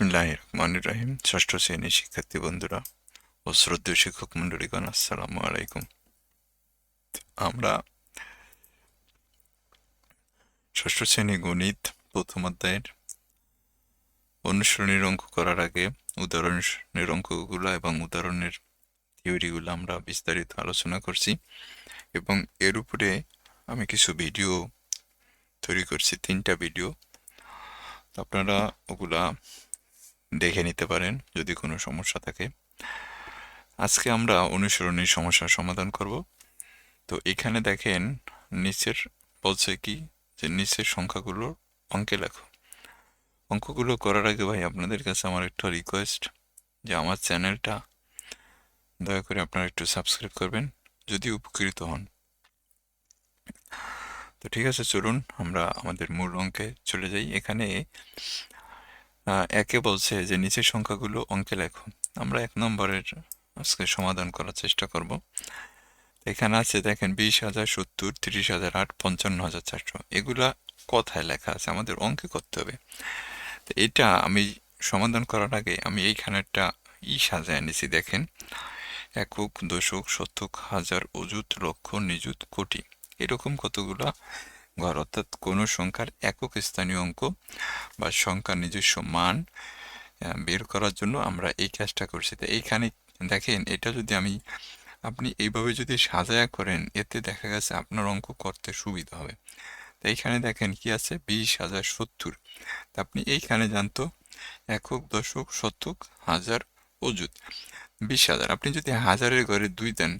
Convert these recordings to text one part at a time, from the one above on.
বিসমিল্লাহ রহমান রাহিম ষষ্ঠ শ্রেণির শিক্ষার্থী বন্ধুরা ও শ্রদ্ধেয় শিক্ষক মন্ডলীগণ আসসালামু আলাইকুম। আমরা ষষ্ঠ শ্রেণি গণিত প্রথম অধ্যায়ের অনুসরণীর অঙ্ক করার আগে উদাহরণের অঙ্কগুলো এবং উদাহরণের থিওরিগুলো আমরা বিস্তারিত আলোচনা করছি এবং এর উপরে আমি কিছু ভিডিও তৈরি করছি, তিনটা ভিডিও। আপনারা ওগুলা দেখে নিতে পারেন যদি কোনো সমস্যা থাকে। আজকে আমরা অনুসরণী সমস্যার সমাধান করব। তো এখানে দেখেন নিচের বলছে কি? যে নিচের সংখ্যাগুলো অঙ্কে লেখো। অঙ্কগুলো করার আগে ভাই আপনাদের কাছে আমার একটা রিকোয়েস্ট যে আমার চ্যানেলটা দয়া করে আপনারা একটু সাবস্ক্রাইব করবেন যদি উপকৃত হন। তো ঠিক আছে, চলুন আমরা আমাদের মূল অঙ্কে চলে যাই। এখানে একে বলছে যে, নিচের সংখ্যাগুলো অঙ্কে লেখো। আমরা এক নম্বরের আজকে সমাধান করার চেষ্টা করব। এখানে আছে, দেখেন, বিশ হাজার সত্তর, তিরিশ হাজার আট, পঞ্চান্ন হাজার চারশো। এগুলা কথায় লেখা আছে, আমাদের অঙ্কে করতে হবে। তো এটা আমি সমাধান করার আগে আমি এইখানে একটা ই সাজায় নিছি দেখেন। একক, দশক, শতক, হাজার, অযুত, লক্ষ, নিযুত, কোটি। এরকম কতগুলা ঘর, অর্থাৎ কোনো সংখ্যার একক স্থানীয় অঙ্ক বা সংখ্যার নিজস্ব মান বের করার জন্য আমরা এই কাজটা করছি। তো এইখানে দেখেন, এটা যদি আমি, আপনি এইভাবে যদি সাজায়া করেন, এতে দেখা গেছে আপনার অঙ্ক করতে সুবিধা হবে। তো এইখানে দেখেন কি আছে? বিশ হাজার সত্তর। তা আপনি এইখানে জানতো, একক, দশক, শতক, হাজার, অযুত। বিশ হাজার। আপনি যদি হাজারের ঘরে দুই দেন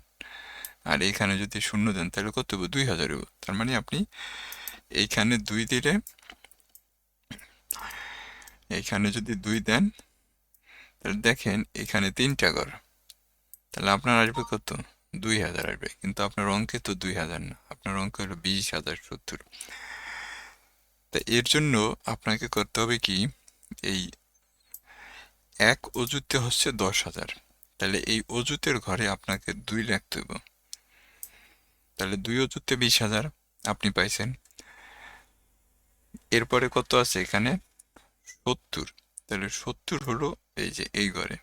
আর এইখানে যদি শূন্য দেন, তাহলে কত হবে দুই হাজার হবে তার মানে আপনি এইখানে দুই দিলে, এইখানে যদি দুই দেন, তাহলে দেখেন এখানে তিনটা ঘর। তাহলে আপনার আসবে কত? দুই হাজার আসবে। কিন্তু আপনার অঙ্কে তো দুই হাজার না। আপনার অঙ্ক হলো বিশ হাজার সত্তর। তা এর জন্য আপনাকে করতে হবে কি? এই এক অজুতে হচ্ছে দশ হাজার। তাহলে এই অজুতের ঘরে আপনাকে দুই রাখতে হবে তাহলে দুই অজুতে বিশ হাজার আপনি পাইছেন। এরপরে কত আছে এখানে? সত্তর। তাহলে সত্তর হলো এই যে এই ঘরে।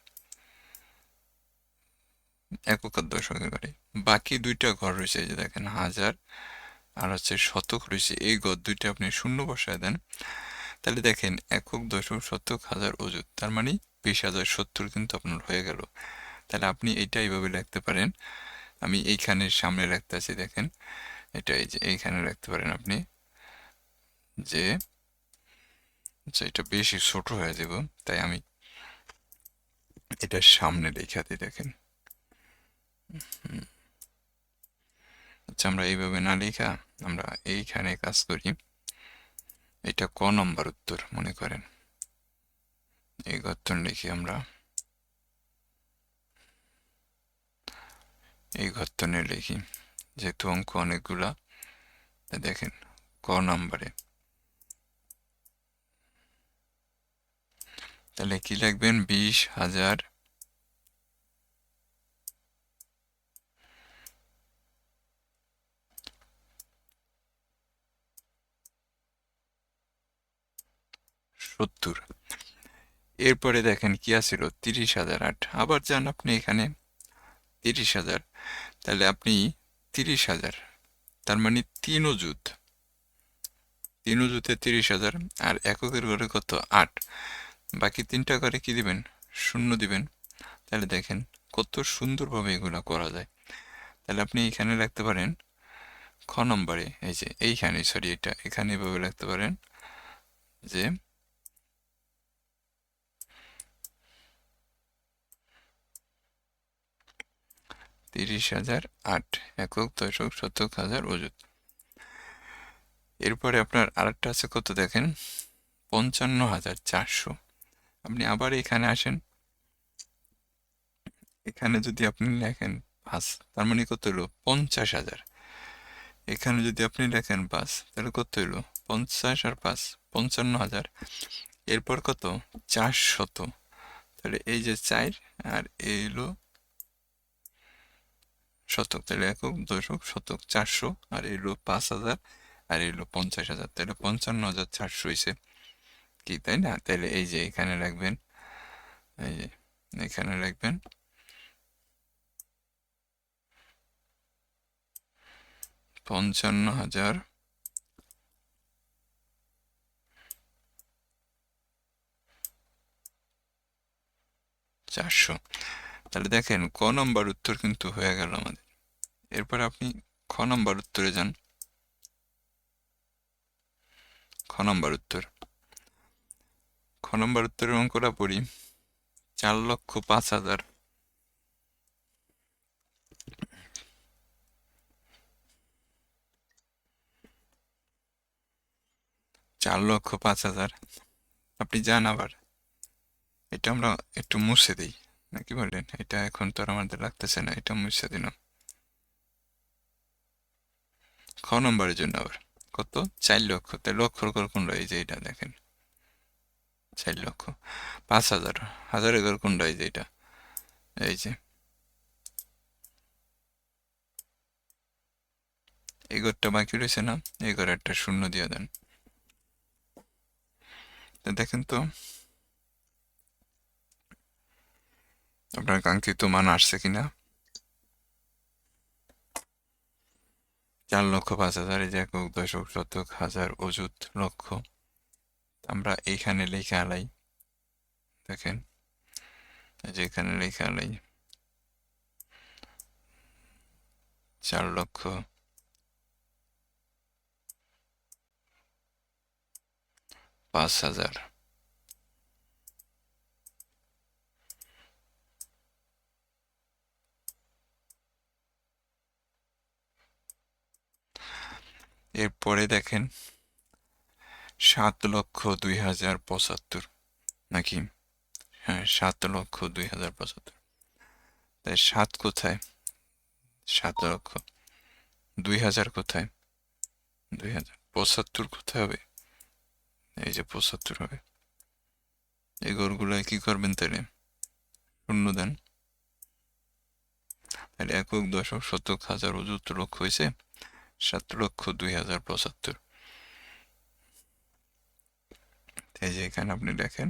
একক আর দশকের ঘরে। বাকি দুইটা ঘর রয়েছে, এই যে দেখেন, হাজার। আর হচ্ছে শতক রয়েছে, এই ঘর দুইটা আপনি শূন্য বসায় দেন। তাহলে দেখেন, একক, দশক, শতক, হাজার অযুত তার মানে বিশ হাজার সত্তর কিন্তু আপনার হয়ে গেল। তাহলে আপনি এইটা এইভাবে লিখতে পারেন। আমি এইখানে সামনে রাখতে আছি, দেখেন। এটা এই যে এইখানে রাখতে পারেন আপনি। যে আচ্ছা এটা বেশি ছোট হয়ে যাব, তাই আমি এটা সামনে লেখা দিই, দেখেন। আচ্ছা আমরা এইভাবে না লেখা আমরা এইখানে কাজ করি। এটা ক নম্বর উত্তর, মনে করেন। এই গর্তন লিখি আমরা এই গর্তনে লিখি যেহেতু অঙ্ক অনেকগুলা দেখেন, ক নাম্বারে। তাহলে কি লিখবেন? বিশ হাজার সত্তর। এরপরে দেখেন কি আছিল? তিরিশ হাজার আট। আবার যান আপনি এখানে, তিরিশ হাজার। তাহলে আপনি তিরিশ হাজার। তার মানে তিন অযুত। তিন অযুতে তিরিশ হাজার আর এককের ঘরে কত? আট। বাকি তিনটা ঘরে কি দিবেন? শূন্য দিবেন। তাহলে দেখেন কত সুন্দরভাবে এগুলো করা যায়। তাহলে আপনি এখানে রাখতে পারেন খ নম্বরে, এই যে এইখানে, সরি, এটা এখানে এভাবে রাখতে পারেন যে তিরিশ হাজার আট একক দশক শতক হাজার অযুত। এরপরে আপনার আরেকটা আছে কত দেখেন? পঞ্চান্ন হাজার চারশো। আপনি আবার এখানে আসেন। এখানে যদি আপনি লেখেন পাঁচ, তার মানে কত হলো? পঞ্চাশ হাজার। এখানে যদি আপনি লেখেন পাঁচ, তাহলে কত হলো? পঞ্চাশ আর পাঁচ, পঞ্চান্ন হাজার। এরপর কত? চারশত। তাহলে এই যে চার আর এই হলো শতক, তাহলে একক দশক শতক চারশো, আর এই হলো পাঁচ হাজার, আর এই হলো পঞ্চাশ হাজার, তাহলে পঞ্চান্ন হাজার চারশো হয়েছে কি, তাই না? তাহলে এই যে এখানে রাখবেন, এই যে এখানে রাখবেন। পঞ্চান্ন হাজার। চারশো। তাহলে দেখেন, ক নম্বর উত্তর কিন্তু হয়ে গেল আমাদের। এরপর আপনি খ নম্বর উত্তরে যান। খ নম্বর উত্তর। খ নম্বর উত্তরের অঙ্কটা পড়ি। চার লক্ষ পাঁচ হাজার। চার লক্ষ পাঁচ হাজার। আপনি যান আবার। এটা আমরা একটু মুছে দিই। নাকি বলেন এটা এখন তো আমাদের লাগতেছে না, এটা মুছে দিন খ নম্বরের জন্য আবার। কত? চার লক্ষ। তাই লক্ষর ঘর কোনটা? এই যে এটা দেখেন। চার লক্ষ। পাঁচ হাজার। হাজারের ঘর কোনটা? এই যে এটা। এই যে। এই ঘরটা বাকি রয়েছে না? এই ঘরে একটা শূন্য দিয়ে দেন। দেখেন তো। আপনার কাঙ্ক্ষিত মান আসছে কিনা? চার লক্ষ পাঁচ হাজার, এই যে একক দশক শতক, হাজার অযুত লক্ষ। আমরা এইখানে লিখে আলাই। দেখেন, এই যে এখানে লিখে আলাই। চার লক্ষ। পাঁচ হাজার। এরপরে দেখেন, সাত লক্ষ দুই হাজার পঁচাত্তর নাকি? হ্যাঁ সাত লক্ষ দুই হাজার পঁচাত্তর। তাই সাত কোথায়? সাত লক্ষ দুই হাজার কোথায়? দুই হাজার পঁচাত্তর কোথায় হবে? এই যে পঁচাত্তর হবে। এই গড়গুলোয় কি করবেন তাহলে? শূন্য দেন। তাহলে একক দশক শতক হাজার অযুত লক্ষ হয়েছে। সাত লক্ষ দুই হাজার পঁচাত্তর। এই যে এখানে আপনি দেখেন,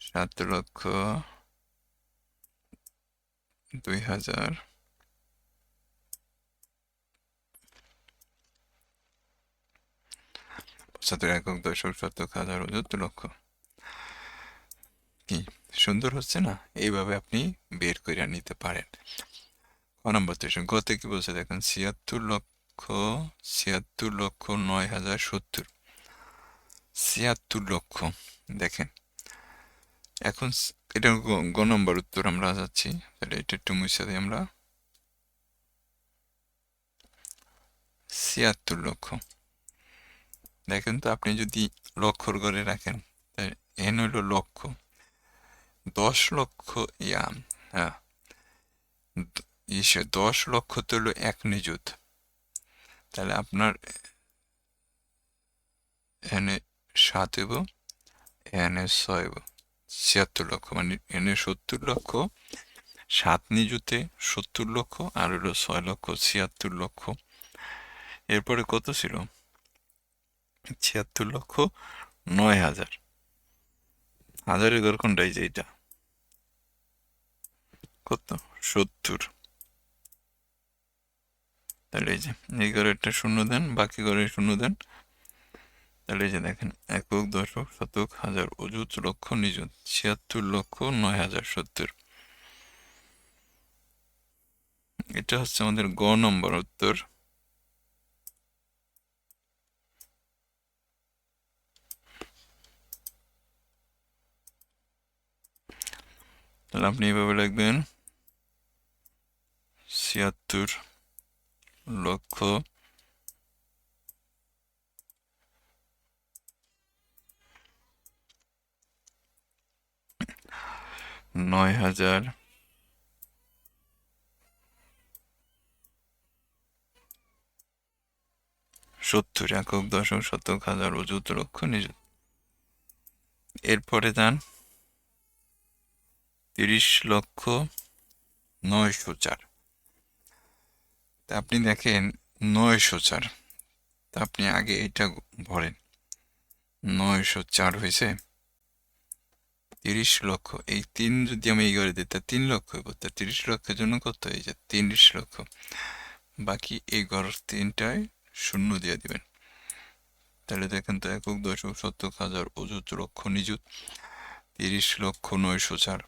সাত লক্ষ দুই হাজার পঁচাত্তর একক দশক শতক হাজার অযুত লক্ষ। কি সুন্দর হচ্ছে না? এইভাবে আপনি বের করে নিতে পারেন। ক নম্বর গতে কি বলছে দেখেন, ছিয়াত্তর লক্ষ ছিয়াত্তর লক্ষ নয় হাজার সত্তর। ছিয়াত্তর লক্ষ, দেখেন। এখন এটা গ নম্বর উত্তর আমরা যাচ্ছি। তাহলে এটা একটু মুছে দিই আমরা। ছিয়াত্তর লক্ষ। দেখেন তো, আপনি যদি লক্ষর ঘরে রাখেন এন হইল লক্ষ। দশ লক্ষ ইয়া হ্যাঁ। দশ লক্ষ তো হলো এক নিযুত। তাহলে আপনার এনে সাত হইব এনে ছয় হইব। ছিয়াত্তর লক্ষ মানে এনে সত্তর লক্ষ, সাত নিযুতে সত্তর লক্ষ, আর হলো ছয় লক্ষ, ছিয়াত্তর লক্ষ। এরপরে কত ছিল? ছিয়াত্তর লক্ষ নয় হাজার। হাজারের ঘর কোনটাই যে এটা কত? সত্তর। তাহলে এই যে, এই ঘরে একটা শূন্য দেন, বাকি ঘরে শূন্য দেন। তাহলে এই যে দেখেন, একক, দশক, শতক, হাজার, অযুত, লক্ষ, নিযুত, ছিয়াত্তর লক্ষ, নয় হাজার সত্তর। এটা হচ্ছে আমাদের গ নম্বর উত্তর। তাহলে আপনি এভাবে লিখবেন, ছিয়াত্তর লক্ষ নয় হাজার। সত্তর, একক, দশক, শতক, হাজার, অযুত, লক্ষ, নিযুত। এরপরে যান। তিরিশ লক্ষ, নয়শো চার। তা আপনি দেখেন নয়শো চার তা আপনি আগে এটা ভরেন। নয়শো চার হয়েছে তিরিশ লক্ষ। এই তিন যদি আমি এই ঘরে দিই, তা তিন লক্ষ হইব। তা তিরিশ লক্ষের জন্য কত এই যে তিরিশ লক্ষ। বাকি এই ঘর তিনটায় শূন্য দিয়ে দিবেন। তাহলে দেখেন তো একক দশক সত্তর হাজার অযুত লক্ষ নিযুত। তিরিশ লক্ষ নয়শো চার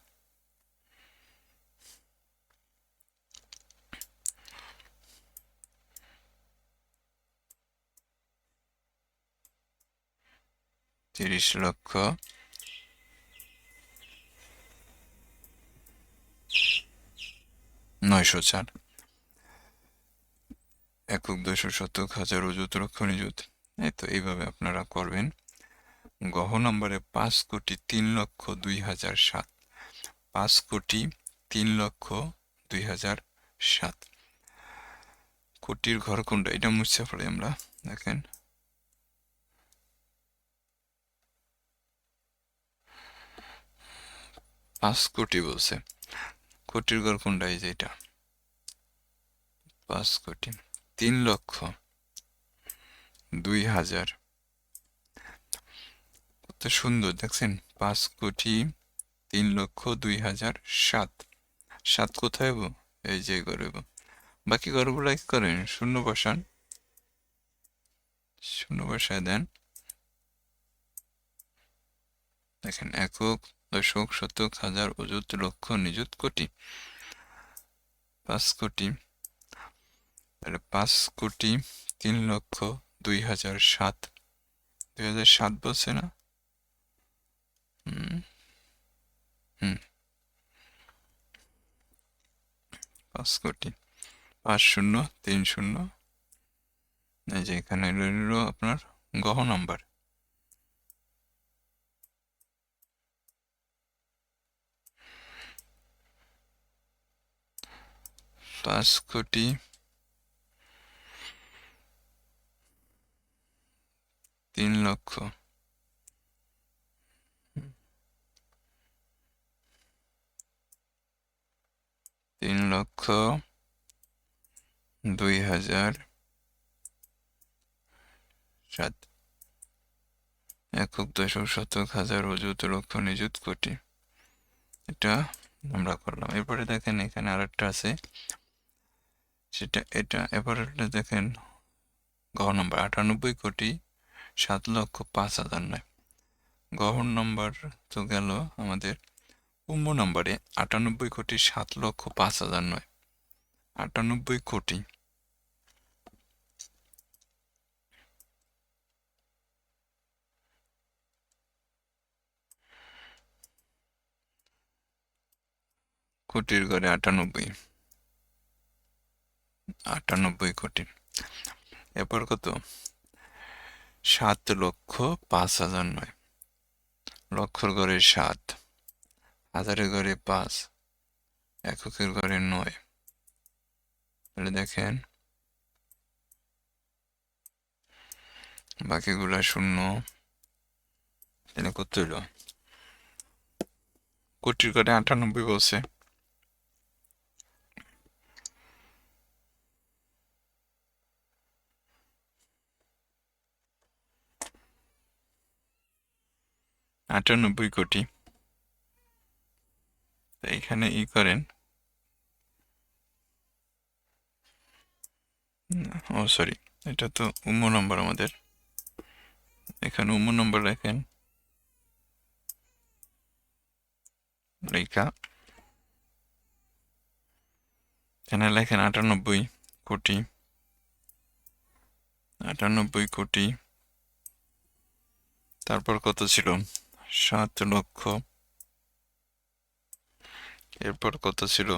তিরিশ লক্ষ। নয়শো চার। একক দশক শতক, হাজার অযুত লক্ষ নিযুত। এই তো এইভাবে আপনারা করবেন। গহ নম্বরে পাঁচ কোটি তিন লক্ষ দুই হাজার সাত। পাঁচ কোটি তিন লক্ষ দুই হাজার সাত। কোটির ঘর কোনটা এটা মুছে পড়ে আমরা। দেখেন। পাঁচ কোটি বলছে। কোটির ঘর কোনটা? এই যে এটা। পাঁচ কোটি তিন লক্ষ দুই হাজার। কত সুন্দর, দেখছেন? পাঁচ কোটি তিন লক্ষ দুই হাজার সাত। সাত কোথায় এই যে ঘরে হব বাকি ঘরগুলো কি করেন? শূন্য বসান। শূন্য বসায় দেন। দেখেন, একক দশক শতক হাজার অযুত লক্ষ নিযুত কোটি। পাঁচ কোটি। পাঁচ কোটি তিন লক্ষ দুই হাজার সাত। দুই হাজার সাত বলছে না? হুম। পাঁচ কোটি। পাঁচ শূন্য, তিন শূন্য। এই যে এখানে রইল আপনার গহ নাম্বার। পাঁচ কোটি তিন লক্ষ তিন লক্ষ দুই হাজার সাত একক দশক শতক হাজার অযুত লক্ষ নিযুত কোটি এটা আমরা করলাম। এরপরে দেখেন এখানে আরেকটা আছে। সেটা, এটা এরপরে দেখেন গহ নম্বর আটানব্বই কোটি সাত লক্ষ পাঁচ হাজার নয়। গহ নম্বর তো গেল আমাদের উম্ম নম্বরে আটানব্বই কোটি সাত লক্ষ পাঁচ হাজার নয়। আটানব্বই কোটি। কোটির ঘরে আটানব্বই। আটানব্বই কোটি। এরপর কত? সাত লক্ষ পাঁচ হাজার নয়। লক্ষর ঘরে সাত, হাজারের ঘরে পাঁচ, এককের ঘরে নয়। তাহলে দেখেন, বাকিগুলা শূন্য। তাহলে কত হইল? কোটির ঘরে আটানব্বই বলছে। আটানব্বই কোটি। এখানে ই করেন। ও সরি এটা তো উম্ম নম্বর আমাদের। এখানে উম্ম নম্বর লেখেন। লেখা। এখানে লেখেন আটানব্বই কোটি। আটানব্বই কোটি। তারপর কত ছিল? সাত লক্ষ। এরপর কত ছিল?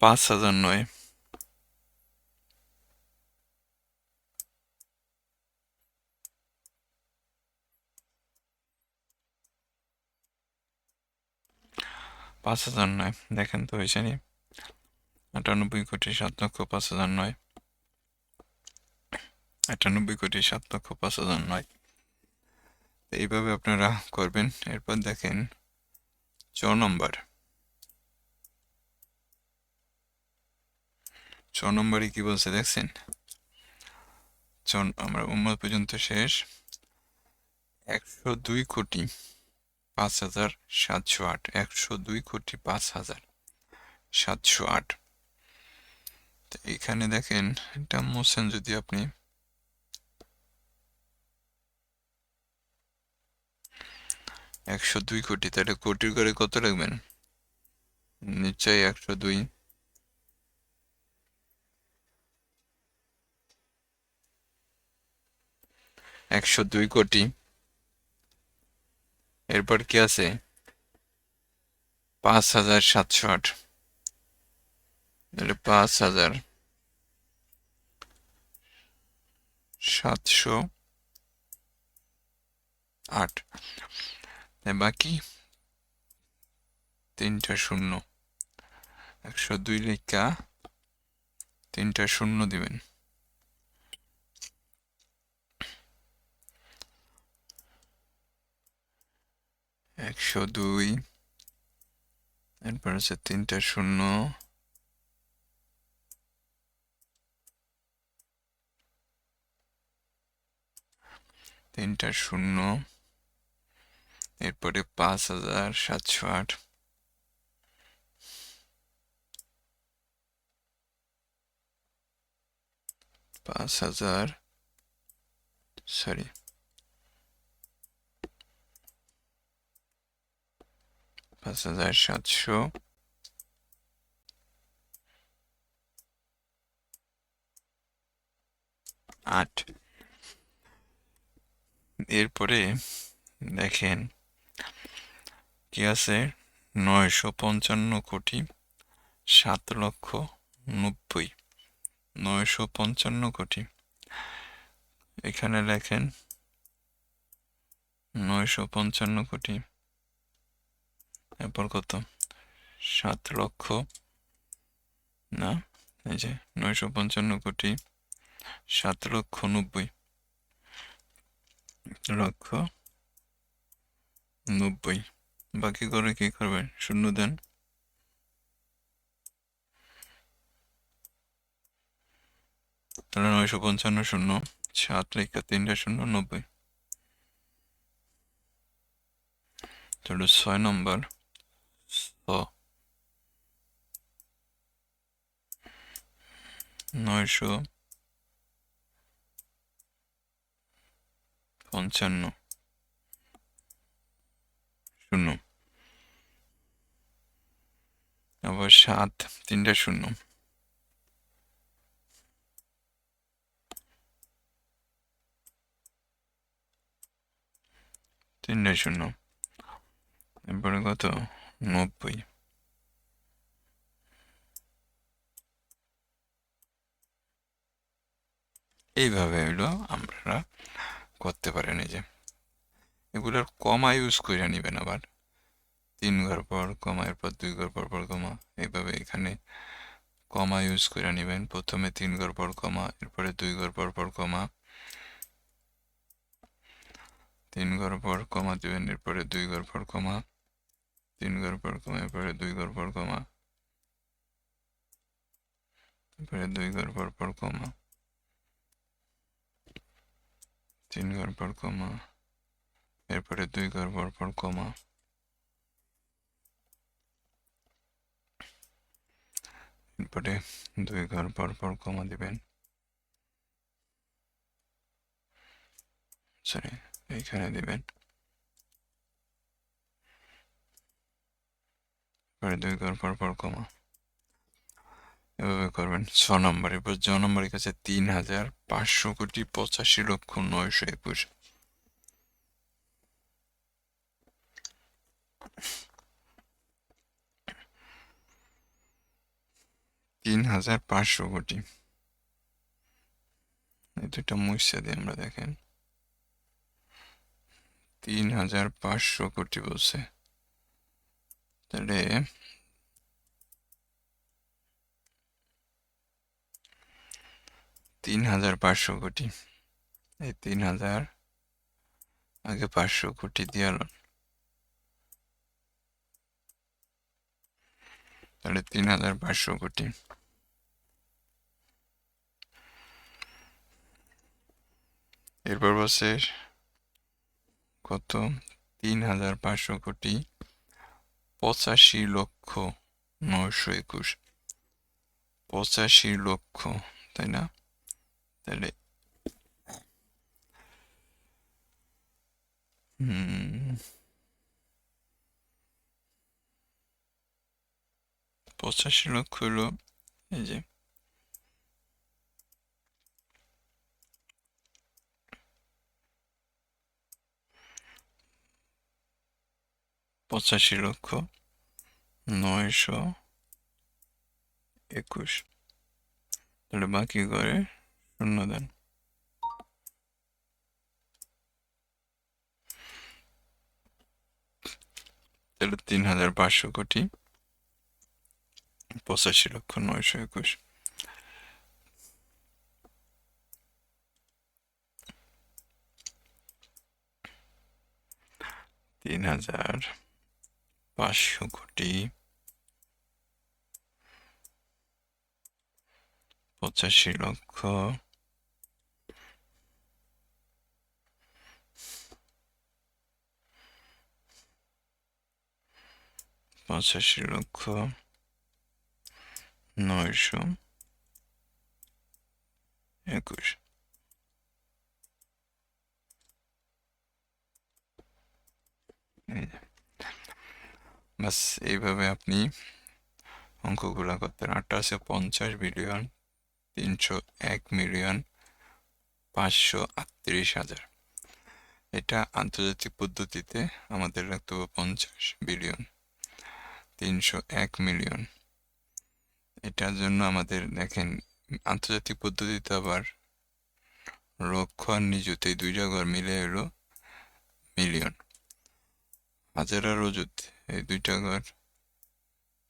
পাঁচ হাজার নয়। পাঁচ হাজার নয়, দেখেন তো হয়েছে নি। আটানব্বই কোটি সাত লক্ষ পাঁচ হাজার নয়। আটানব্বই কোটি সাত লক্ষ পাঁচ হাজার নয়। এইভাবে আপনারা করবেন। এরপর দেখেন চ নম্বর। ছ নম্বরে কি বলছে দেখছেন? চ আমরা উম্মত পর্যন্ত শেষ। একশো দুই কোটি পাঁচ হাজার সাতশো আট। একশো দুই কোটি পাঁচ হাজার সাতশো আট। এখানে দেখেন, এটা মোছেন যদি আপনি একশো দুই কোটি, তাহলে কোটির করে কত রাখবেন? নিশ্চয়ই একশো দুই। একশো দুই কোটি। এরপর কি আছে? পাঁচ হাজার সাতশো আট। তাহলে পাঁচ হাজার সাতশো আট। বাকি? তিনটা শূন্য। একশো দুই লেখা তিনটা শূন্য দিবেন। একশো দুই, এরপর হচ্ছে তিনটা শূন্য। তিনটা শূন্য। এরপরে পাঁচ হাজার সাতশো আট। পাঁচ হাজার সরি পাঁচ হাজার সাতশো। আট। এরপরে দেখেন কি আছে? নয়শো পঞ্চান্ন কোটি সাত লক্ষ নব্বই। নয়শো পঞ্চান্ন কোটি। এখানে লেখেন নয়শো পঞ্চান্ন কোটি। এরপর কত? সাত লক্ষ। না, এই যে নয়শো পঞ্চান্ন কোটি সাত লক্ষ নব্বই। লক্ষ নব্বই। বাকি করে কি করবেন? শূন্য দেন। তাহলে নয়শো পঞ্চান্ন শূন্য, সাত রেখা তিনটা শূন্য নব্বই। তাহলে ছয় নম্বর নয়শো পঞ্চান্ন। শূন্য। আবার সাত, তিনটা শূন্য। তিনটা শূন্য। এরপরে কত? নব্বই। এইভাবে হইল আমরা করতে পারেন এই যে। এগুলোর কমা ইউজ করে নেবেন আবার। তিন ঘর পর কমা, এরপর দুই ঘর পর পর কমা, এইভাবে এখানে কমা ইউজ করে নেবেন। প্রথমে তিন ঘর পর কমা, এরপরে দুই ঘর পর পর কমা। তিন ঘর পর কমা দেবেন, এরপরে দুই ঘর পর কমা। তিন ঘর পর কমা, এরপরে দুই ঘর পর কমা। এরপরে দুই ঘর পর পর কমা। তিন ঘর পর কমা। এরপরে দুই ঘর পর পর কমা। এরপরে দুই ঘর পর পর কমা দিবেন। সরি, এইখানে দিবেন। এরপরে দুই ঘর পর পর কমা। এভাবে করবেন ছ নম্বর। এরপর জ নম্বরের কাছে তিন হাজার পাঁচশো কোটি পঁচাশি লক্ষ নয়শো একুশ। তিন হাজার পাঁচশো কোটি। এই দুটা দিই আমরা, দেখেন। তিন হাজার পাঁচশো কোটি বলছে। তাহলে তিন হাজার পাঁচশো কোটি। এই তিন হাজার আগে পাঁচশো কোটি দিয়ে তাহলে তিন হাজার পাঁচশো কোটি। এরপর বসে কত? তিন হাজার পাঁচশো কোটি পঁচাশি লক্ষ নয়শো একুশ। পঁচাশি লক্ষ, তাই না? তাহলে পঁচাশি লক্ষ হলো এই যে পঁচাশি লক্ষ নয়শো একুশ। তাহলে বাকি করে শূন্য দেন। তাহলে তিন হাজার পাঁচশো কোটি পঁচাশি লক্ষ নয়শো একুশ। তিন হাজার পাঁচশো কোটি। পঁচাশি লক্ষ। পঁচাশি লক্ষ। নয়শো। একুশ। বাস এইভাবে আপনি অঙ্কগুলো করতে আছে পঞ্চাশ বিলিয়ন তিনশো এক মিলিয়ন পাঁচশো আটত্রিশ হাজার। এটা আন্তর্জাতিক পদ্ধতিতে আমাদের রাখতে হবে পঞ্চাশ বিলিয়ন তিনশো এক মিলিয়ন এটার জন্য আমাদের দেখেন, আন্তর্জাতিক পদ্ধতিতে আবার লক্ষ আর নিযুত, এই দুই জায়গার মিলে এলো মিলিয়ন হাজার আর এই দুইটা ঘর।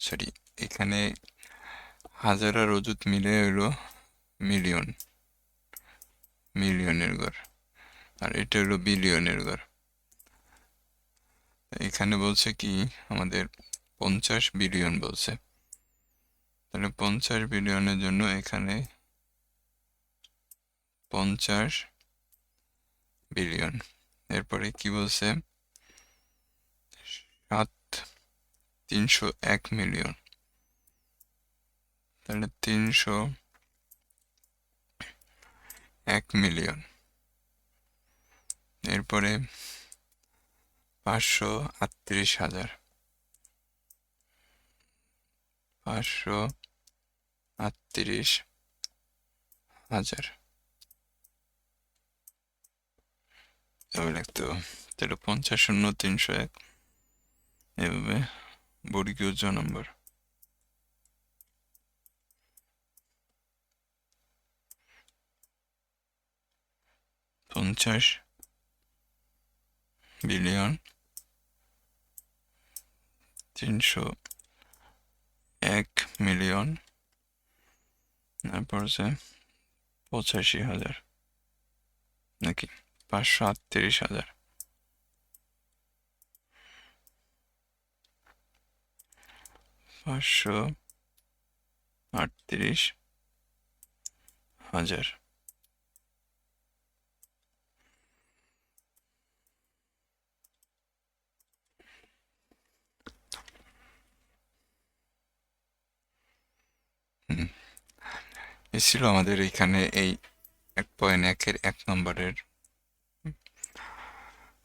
সরি এখানে হাজার আর মিলে হলো মিলিয়ন মিলিয়নের ঘর। আর এটা হলো বিলিয়নের ঘর। এখানে বলছে কি, আমাদের পঞ্চাশ বিলিয়ন বলছে। তাহলে পঞ্চাশ বিলিয়নের জন্য এখানে পঞ্চাশ বিলিয়ন এরপরে কি বলছে সাত তিনশো এক মিলিয়ন। তাহলে তিনশো এক মিলিয়ন। এরপরে পাঁচশো আটত্রিশ হাজার। পাঁচশো আটত্রিশ হাজার। লিখতে হবে তাহলে পঞ্চাশ শূন্য তিনশো এক। এভাবে বর্গীয় জ নম্বর। পঞ্চাশ, বিলিয়ন, তিনশো এক মিলিয়ন, তারপর আছে পঁচাশি হাজার, নাকি পাঁচশো আটত্রিশ হাজার। পাঁচশো আটত্রিশ হাজার। ছিল আমাদের এইখানে এই এক পয়েন্ট একের এক নম্বরের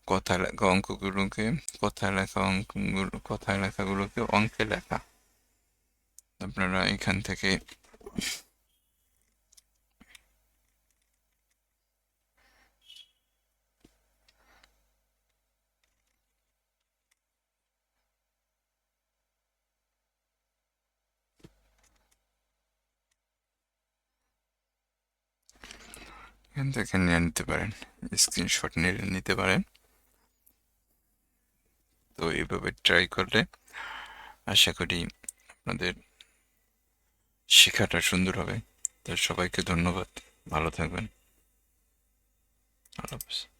কথা লেখা অঙ্কগুলোকে, কথা লেখা অঙ্কগুলো, কথা লেখাগুলোকে অঙ্কে লেখা। আপনারা এখান থেকে এখান থেকে নিয়ে নিতে পারেন স্ক্রিনশট নিয়ে নিতে পারেন। তো এইভাবে ট্রাই করলে আশা করি আপনাদের শেখাটা সুন্দর হবে। তো সবাইকে ধন্যবাদ। ভালো থাকবেন। আল্লাহ হাফেজ।